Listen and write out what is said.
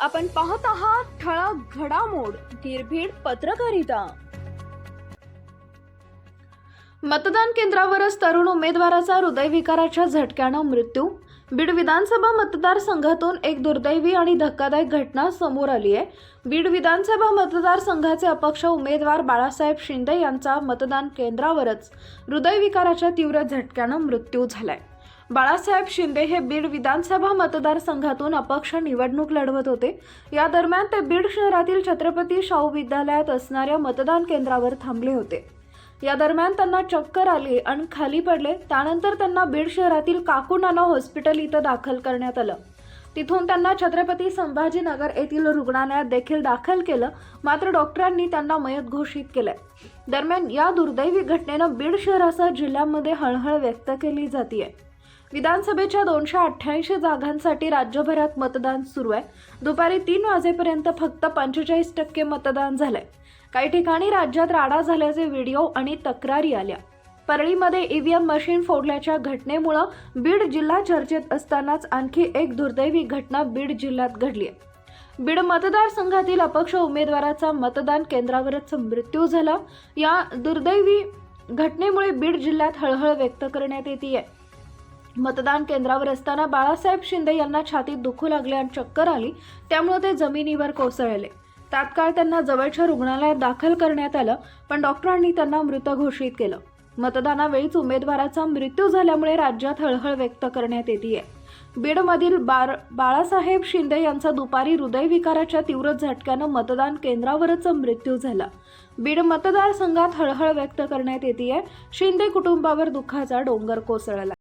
आपण पाहत आहात ठळक घडामोड निर्भीड पत्रकारिता. मतदान केंद्रावरच तरुण उमेदवाराचा हृदयविकाराच्या झटक्यानं मृत्यू. बीड विधानसभा मतदारसंघातून एक दुर्दैवी आणि धक्कादायक घटना समोर आली आहे. बीड विधानसभा मतदारसंघाचे अपक्ष उमेदवार बाळासाहेब शिंदे यांचा मतदान केंद्रावरच हृदयविकाराच्या तीव्र झटक्यानं मृत्यू झालाय. बाळासाहेब शिंदे हे बीड विधानसभा मतदारसंघातून अपक्ष निवडणूक लढवत होते. या दरम्यान ते बीड शहरातील छत्रपती शाहू विद्यालयात असणाऱ्या मतदान केंद्रावर थांबले होते. या दरम्यान त्यांना चक्कर आली आणि खाली पडले. त्यानंतर त्यांना बीड शहरातील काकुनाना हॉस्पिटल इथं दाखल करण्यात आलं. तिथून त्यांना छत्रपती संभाजीनगर येथील रुग्णालयात देखील दाखल केलं. मात्र डॉक्टरांनी त्यांना मयत घोषित केलंय. दरम्यान या दुर्दैवी घटनेनं बीड शहरासह जिल्ह्यामध्ये हळहळ व्यक्त केली जाते विधानसभेच्या दोनशे अठ्ठ्याऐंशी जागांसाठी राज्यभरात मतदान सुरू आहे. दुपारी तीन वाजेपर्यंत फक्त पंचेचाळीस टक्के मतदान झालंय. काही ठिकाणी राज्यात राडा झाल्याचे व्हिडिओ आणि तक्रारी आल्या. परळीमध्ये ईव्हीएम मशीन फोडल्याच्या घटनेमुळं बीड जिल्हा चर्चेत असतानाच आणखी एक दुर्दैवी घटना बीड जिल्ह्यात घडली आहे. बीड मतदारसंघातील अपक्ष उमेदवाराचा मतदान केंद्रावरच मृत्यू झाला. या दुर्दैवी घटनेमुळे बीड जिल्ह्यात हळहळ व्यक्त करण्यात येते आहे मतदान केंद्रावर असताना बाळासाहेब शिंदे यांना छातीत दुखू लागले आणि चक्कर आली त्यामुळे ते जमिनीवर कोसळले. तात्काळ त्यांना जवळच्या रुग्णालयात दाखल करण्यात आलं पण डॉक्टरांनी त्यांना मृत घोषित केलं. मतदानावेळीच उमेदवाराचा मृत्यू झाल्यामुळे राज्यात हळहळ व्यक्त करण्यात येते बीडमधील बार बाळासाहेब शिंदे यांचा दुपारी हृदयविकाराच्या तीव्र झटक्यानं मतदान केंद्रावरच मृत्यू झाला. बीड मतदारसंघात हळहळ व्यक्त करण्यात येते शिंदे कुटुंबावर दुःखाचा डोंगर कोसळला.